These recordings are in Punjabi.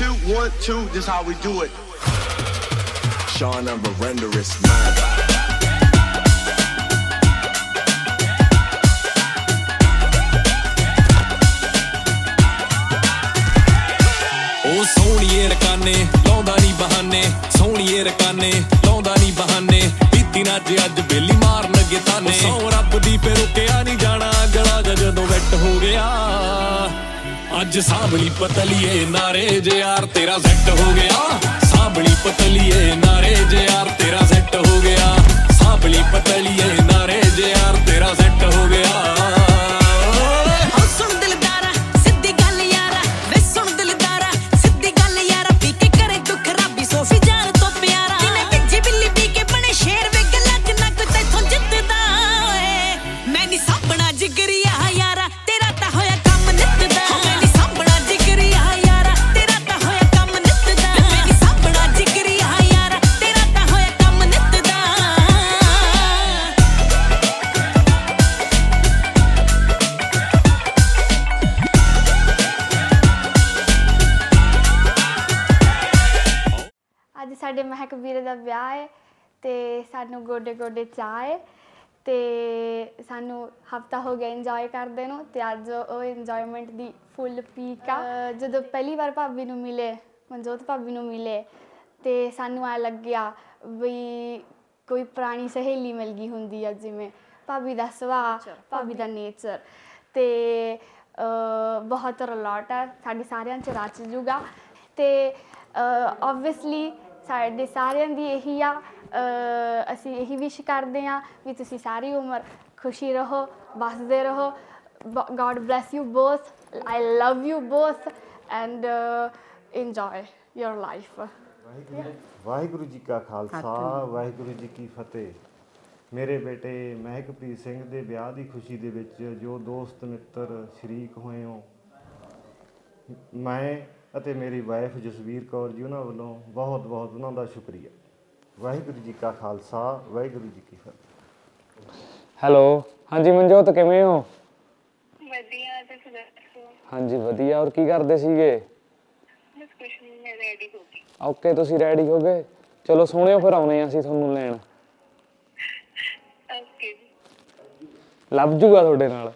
two, one, two, this how we do it. Sean of a ਉਹ ਸੋਹਣੀਏ ਰਕਾਨੇ ਲਾਉਂਦਾ ਨਹੀਂ ਬਹਾਨੇ ਸੋਹਣੀਏ ਰਕਾਨੇ ਲਾਉਂਦਾ ਨਹੀਂ ਬਹਾਨੇ ਬੀਤੀ ਨਾ ਅੱਜ ਅੱਜ ਬੇਲੀ ਮਾਰਨ ਗਿਤਾਨੇ ਸੌ ਰੱਬ ਦੀ ਪੇ ਰੁਕਿਆ ਨਹੀਂ ਜਾਣਾ ਗਲਾ ਜਦੋਂ ਵੈਟ ਹੋ ਗਿਆ। ਅੱਜ ਸਾਂਭਲੀ ਪਤਲੀਏ ਨਾਰੇ ਜੇ ਯਾਰ ਤੇਰਾ ਸੈੱਟ ਹੋ ਗਿਆ। ਸਾਂਭਲੀ ਪਤਲੀਏ ਨਾਰੇ ਜੇ ਯਾਰ ਤੇਰਾ ਸੈੱਟ ਹੋ ਗਿਆ। ਸਾਂਭਲੀ ਪਤਲੀਏ ਨਾਰੇ ਮਹਿਕ ਵੀਰੇ ਦਾ ਵਿਆਹ ਹੈ ਤੇ ਸਾਨੂੰ ਗੋਡੇ ਗੋਡੇ ਚਾਹ ਹੈ ਤੇ ਸਾਨੂੰ ਹਫਤਾ ਹੋ ਗਿਆ ਇੰਜੋਏ ਕਰਦੇ ਨੂੰ ਤੇ ਅੱਜ ਉਹ ਇੰਜੋਇਮੈਂਟ ਦੀ ਫੁੱਲ ਪੀਕ ਆ। ਜਦੋਂ ਪਹਿਲੀ ਵਾਰ ਭਾਬੀ ਨੂੰ ਮਿਲੇ ਮਨਜੋਤ ਭਾਬੀ ਨੂੰ ਮਿਲੇ ਤੇ ਸਾਨੂੰ ਆ ਲੱਗਿਆ ਵੀ ਕੋਈ ਪੁਰਾਣੀ ਸਹੇਲੀ ਮਿਲ ਗਈ ਹੁੰਦੀ ਆ ਜਿਵੇਂ ਭਾਬੀ ਦਾ ਸੁਭਾਅ ਭਾਬੀ ਦਾ ਨੇਚਰ ਤੇ ਬਹੁਤ ਰਲਾਟ ਹੈ ਸਾਡੇ ਸਾਰਿਆਂ ਚ ਰਚ ਜੂਗਾ ਤੇ ਆਬਵੀਅਸਲੀ ਸਾਡੇ ਸਾਰਿਆਂ ਦੀ ਇਹੀ ਆ ਅਸੀਂ ਇਹੀ ਵਿਸ਼ ਕਰਦੇ ਆ ਵੀ ਤੁਸੀਂ ਸਾਰੀ ਉਮਰ ਖੁਸ਼ੀ ਰਹੋ ਬਸਦੇ ਰਹੋ। God bless you both I love you both and enjoy your life Waheguru Waheguru ji ਕਾ ਖਾਲਸਾ ਵਾਹਿਗੁਰੂ ਜੀ ਕੀ ਫਤਿਹ। ਮੇਰੇ ਬੇਟੇ ਮਹਿਕਪ੍ਰੀਤ ਸਿੰਘ ਦੇ ਵਿਆਹ ਦੀ ਖੁਸ਼ੀ ਦੇ ਵਿੱਚ ਜੋ ਦੋਸਤ ਮਿੱਤਰ ਸ਼ਰੀਕ ਹੋਏ ਹੋ ਮੈਂ ਅਤੇ ਮੇਰੀ ਵਾਈਫ ਜਸਵੀਰ ਕੌਰ ਜੀ ਉਹਨਾਂ ਵੱਲੋਂ ਬਹੁਤ ਬਹੁਤ ਉਹਨਾਂ ਦਾ ਸ਼ੁਕਰੀਆ। ਵਾਹਿਗੁਰੂ ਜੀ ਕਾ ਖਾਲਸਾ ਵਾਹਿਗੁਰੂ ਜੀ ਕੀ ਫਤਿਹ। ਹੈਲੋ ਹਾਂਜੀ ਮਨਜੋਤ ਕਿਵੇਂ ਹੋ? ਵਧੀਆ ਤੁਸੀਂ ਦੱਸੋ? ਹਾਂਜੀ ਵਧੀਆ। ਔਰ ਕੀ ਕਰਦੇ ਸੀਗੇ? ਬਸ ਕੁਛ ਨਹੀਂ ਮੈਂ ਰੈਡੀ ਹੋ ਗਈ। ਓਕੇ ਤੁਸੀਂ ਰੈਡੀ ਹੋ ਗਏ? ਚਲੋ ਸੋਹਣਿਓ ਫਿਰ ਆਉਣੇ ਆ ਅਸੀਂ ਤੁਹਾਨੂੰ ਲੈਣ। ਓਕੇ ਲੱਭ ਜੂਗਾ ਤੁਹਾਡੇ ਨਾਲ।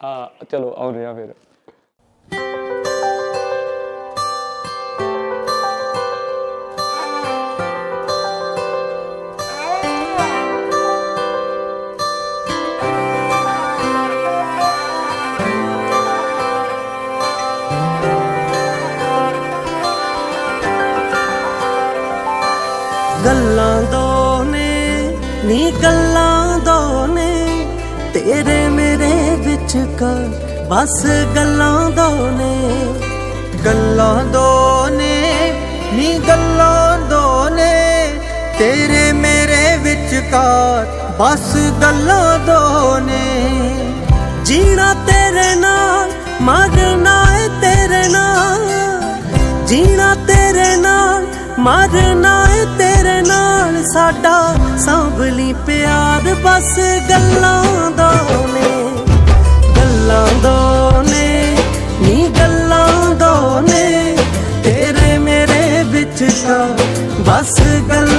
ਆ ਚਲੋ ਆਉਂਦੇ ਆ ਫਿਰ ਗੱਲਾਂ ਦੋ ਨੇ ਨੀ ਬਸ ਗੱਲਾਂ ਦੋ ਨੇ, ਗੱਲਾਂ ਦੋ ਨੇ, ਨੀ ਗੱਲਾਂ ਦੋ ਨੇ। ਤੇਰੇ ਮੇਰੇ ਵਿਚਕਾਰ ਬਸ ਗੱਲਾਂ ਦੋ ਨੇ। ਜੀਣਾ ਤੇਰੇ ਨਾਲ, ਮਰਨਾ ਏ ਤੇਰੇ ਨਾਲ। ਜੀਣਾ ਤੇਰੇ ਨਾਲ, ਮਰਨਾ ਏ ਤੇਰੇ ਨਾਲ। ਸਾਡਾ ਸਾਂਭਲੀ ਪਿਆਰ ਬਸ ਗੱਲਾਂ ਦੋ ਨੇ, ਗੱਲਾਂ ਦੋ ਬਸ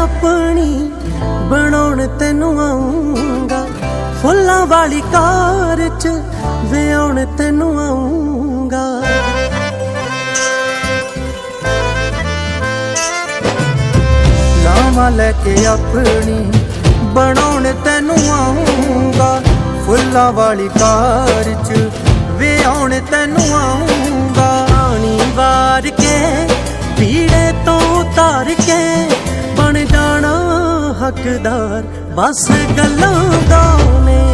ਆਪਣੀ ਬਣਾਉਣ ਤੈਨੂੰ ਆਉਂਗਾ ਫੁੱਲਾਂ ਵਾਲੀ ਕਾਰ ਚ ਵਿਆਉਣ ਤੈਨੂੰ ਆਉਂਗਾ ਲਾਵਾਂ ਲੈ ਕੇ ਆਪਣੀ ਬਣਾਉਣ ਤੈਨੂੰ ਆਉਂਗਾ ਫੁੱਲਾਂ ਵਾਲੀ ਕਾਰ ਚ ਵਿਆਉਣ ਤੈਨੂੰ ਆਉਂਗਾ ਹੱਕਦਾਰ ਬਸ ਗੱਲਾਂ ਦਾ ਨੇ